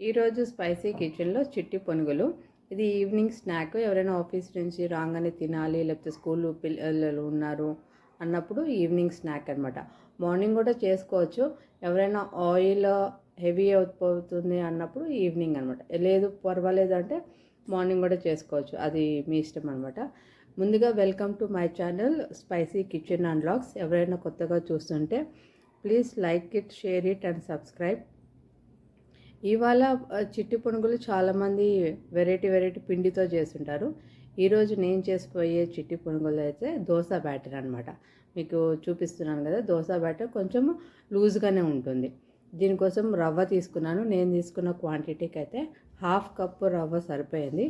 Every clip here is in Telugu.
ఈరోజు స్పైసీ కిచెన్లో చిట్టి పొనుగులు. ఇది ఈవినింగ్ స్నాక్. ఎవరైనా ఆఫీస్ నుంచి రాగానే తినాలి లేకపోతే స్కూల్ పిల్లలు ఉన్నారు అన్నప్పుడు ఈవినింగ్ స్నాక్ అనమాట మార్నింగ్ కూడా చేసుకోవచ్చు. ఎవరైనా ఆయిల్ హెవీ అయిపోతుంది అన్నప్పుడు ఈవినింగ్ అనమాట లేదు పర్వాలేదు అంటే మార్నింగ్ కూడా చేసుకోవచ్చు. అది మీ ఇష్టం అనమాట ముందుగా welcome to my channel spicy kitchen and vlogs ఎవరైనా కొత్తగా చూస్తుంటే please like it share it and subscribe. ఇవాళ చిట్టి పునుగులు చాలామంది వెరైటీ వెరైటీ పిండితో చేస్తుంటారు. ఈరోజు నేను చేసిపోయే చిట్టి పునుగులు అయితే దోశ బ్యాటర్ అనమాట మీకు చూపిస్తున్నాను కదా దోశ బ్యాటర్ కొంచెం లూజ్గానే ఉంటుంది. దీనికోసం రవ్వ తీసుకున్నాను. నేను తీసుకున్న క్వాంటిటీకి అయితే హాఫ్ కప్పు రవ్వ సరిపోయింది.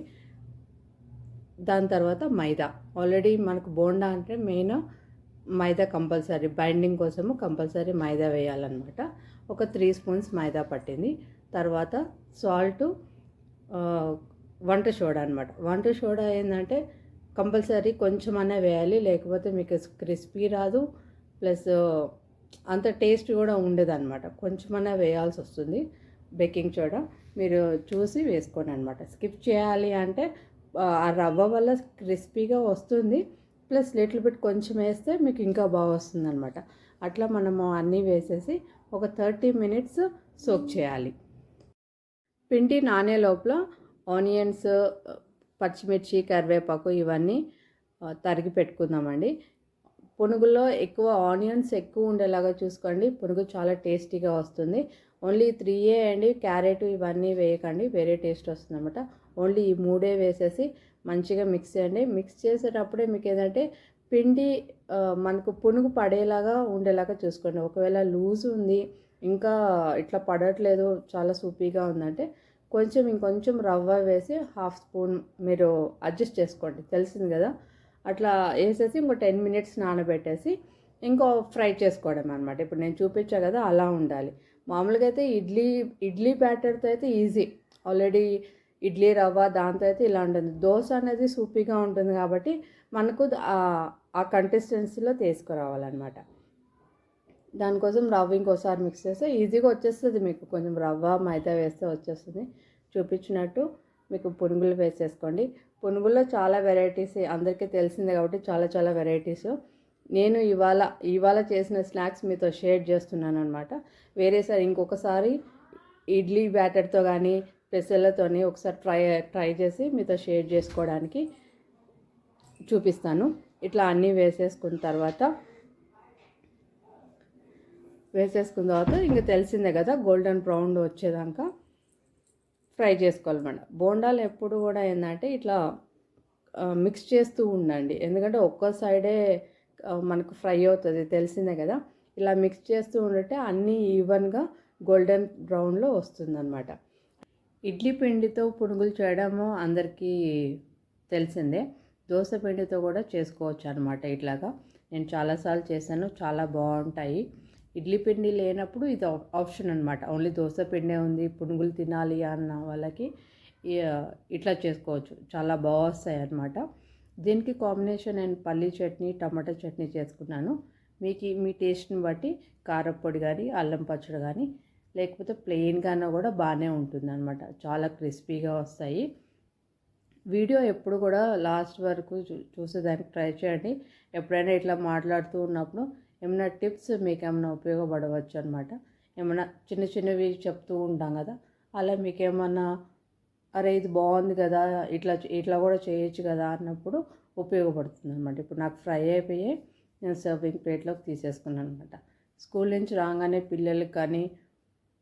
దాని తర్వాత మైదా. ఆల్రెడీ మనకు బోండా అంటే మెయిన్ మైదా కంపల్సరీ బైండింగ్ కోసము కంపల్సరీ మైదా వేయాలన్నమాట. ఒక త్రీ స్పూన్స్ మైదా పట్టింది. తర్వాత సాల్ట్ వంట సోడా అనమాట వంట సోడా ఏంటంటే కంపల్సరీ కొంచెం కొంచెమనే వేయాలి లేకపోతే మీకు క్రిస్పీ రాదు ప్లస్ అంత టేస్ట్ కూడా ఉండదు అనమాట కొంచెమన్నా వేయాల్సి వస్తుంది బేకింగ్ సోడా. మీరు చూసి వేసుకోండి అనమాట స్కిప్ చేయాలి అంటే ఆ, ఆ రవ్వ వల్ల క్రిస్పీగా వస్తుంది ప్లస్ లిటిల్ బిట్ కొంచెం వేస్తే మీకు ఇంకా బాగా వస్తుంది అనమాట అట్లా మనము అన్నీ వేసేసి ఒక థర్టీ మినిట్స్ సోక్ చేయాలి. పిండి నానే లోపల ఆనియన్స్ పచ్చిమిర్చి కరివేపాకు ఇవన్నీ తరిగి పెట్టుకుందామండి. పునుగులో ఎక్కువ ఆనియన్స్ ఎక్కువ ఉండేలాగా చూసుకోండి. పునుగు చాలా టేస్టీగా వస్తుంది. ఓన్లీ త్రీ అండి. క్యారెట్ ఇవన్నీ వేయకండి. వేరే టేస్ట్ వస్తుంది అనమాట ఓన్లీ ఈ మూడే వేసేసి మంచిగా మిక్స్ చేయండి. మిక్స్ చేసేటప్పుడే మీకు ఏంటంటే పిండి మనకు పునుగు పడేలాగా ఉండేలాగా చూసుకోండి. ఒకవేళ లూజ్ ఉంది ఇంకా ఇట్లా పడట్లేదు చాలా సూపీగా ఉందంటే కొంచెం ఇంకొంచెం రవ్వ వేసి హాఫ్ స్పూన్ మీరు అడ్జస్ట్ చేసుకోండి తెలిసింది కదా? అట్లా వేసేసి ఇంకో టెన్ మినిట్స్ నానబెట్టేసి ఇంకో ఫ్రై చేసుకోవడం అనమాట ఇప్పుడు నేను చూపించా కదా అలా ఉండాలి. మామూలుగా అయితే ఇడ్లీ ఇడ్లీ బ్యాటర్తో అయితే ఈజీ. ఆల్రెడీ ఇడ్లీ రవ్వ దాంతో అయితే ఇలా ఉంటుంది. దోశ అనేది సూపీగా ఉంటుంది కాబట్టి మనకు ఆ- ఆ కన్సిస్టెన్సీలో తీసుకురావాలన్నమాట. దానికోసం రవ్వ ఇంకోసారి మిక్స్ చేస్తే ఈజీగా వచ్చేస్తుంది మీకు. కొంచెం రవ్వ మైదా వేస్తే వచ్చేస్తుంది. చూపించినట్టు మీకు పునుగులు వేసేసుకోండి పునుగుల్లో చాలా వెరైటీస్ అందరికీ తెలిసిందే కాబట్టి చాలా చాలా వెరైటీస్ నేను ఇవాళ ఇవాళ చేసిన స్నాక్స్ మీతో షేర్ చేస్తున్నాను అనమాట వేరేసారి ఇంకొకసారి ఇడ్లీ బ్యాటర్తో కానీ పెసలతోని ఒకసారి ట్రై ట్రై చేసి మీతో షేర్ చేసుకోవడానికి చూపిస్తాను. ఇట్లా అన్నీ వేసేసుకున్న తర్వాత వేసేసుకున్న తర్వాత ఇంకా తెలిసిందే కదా గోల్డెన్ బ్రౌన్ వచ్చేదాకా ఫ్రై చేసుకోవాలన్నమాట బోండాలు ఎప్పుడు కూడా ఏంటంటే ఇట్లా మిక్స్ చేస్తూ ఉండండి. ఎందుకంటే ఒక్క సైడే మనకు ఫ్రై అవుతుంది తెలిసిందే కదా. ఇలా మిక్స్ చేస్తూ ఉంటే అన్నీ ఈవెన్గా గోల్డెన్ బ్రౌన్లో వస్తుందన్నమాట. ఇడ్లీ పిండితో పునుగులు చేయడము అందరికీ తెలిసిందే. దోశ పిండితో కూడా చేసుకోవచ్చు అనమాట ఇట్లాగా. నేను చాలాసార్లు చేశాను చాలా బాగుంటాయి. ఇడ్లీ పిండి లేనప్పుడు ఇది ఆప్షన్ అనమాట ఓన్లీ దోశ పిండే ఉంది పునుగులు తినాలి అన్న వాళ్ళకి ఇట్లా చేసుకోవచ్చు. చాలా బాగా వస్తాయి అనమాట దీనికి కాంబినేషన్ నేను పల్లీ చట్నీ టమాటా చట్నీ చేసుకున్నాను. మీకు మీ టేస్ట్ని బట్టి కారప్పొడి కానీ అల్లం పచ్చడి కానీ లేకపోతే ప్లెయిన్గానే కూడా బాగానే ఉంటుంది అనమాట చాలా క్రిస్పీగా వస్తాయి. వీడియో ఎప్పుడు కూడా లాస్ట్ వరకు చూ చూసేదానికి ట్రై చేయండి. ఎప్పుడైనా ఇట్లా మాట్లాడుతూ ఉన్నప్పుడు ఏమైనా టిప్స్ మీకు ఏమైనా ఉపయోగపడవచ్చు అనమాట ఏమైనా చిన్న చిన్నవి చెప్తూ ఉంటాం కదా అలా మీకు ఏమన్నా అరే ఇది బాగుంది కదా ఇట్లా ఇట్లా కూడా చేయొచ్చు కదా అన్నప్పుడు ఉపయోగపడుతుంది అనమాట ఇప్పుడు నాకు ఫ్రై అయిపోయి నేను సర్వింగ్ ప్లేట్లోకి తీసేసుకున్నాను అనమాట స్కూల్ నుంచి రాగానే పిల్లలకి కానీ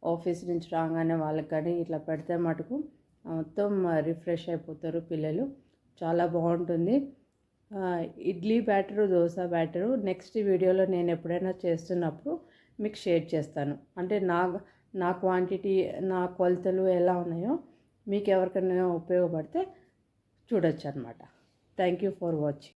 ఆఫీస్ నుంచి రాగానే వాళ్ళకి కానీ ఇట్లా పెడితే మటుకు మొత్తం రిఫ్రెష్ అయిపోతారు పిల్లలు. చాలా బాగుంటుంది. Idli batter dosa batter next వీడియోలో నేను ఎప్పుడైనా చేస్తున్నప్పుడు మీకు షేర్ చేస్తాను. అంటే నా నా క్వాంటిటీ నా కొలతలు ఎలా ఉన్నాయో మీకు ఎవరికైనా ఉపయోగపడితే చూడొచ్చు అనమాట థ్యాంక్ యూ ఫర్ వాచింగ్.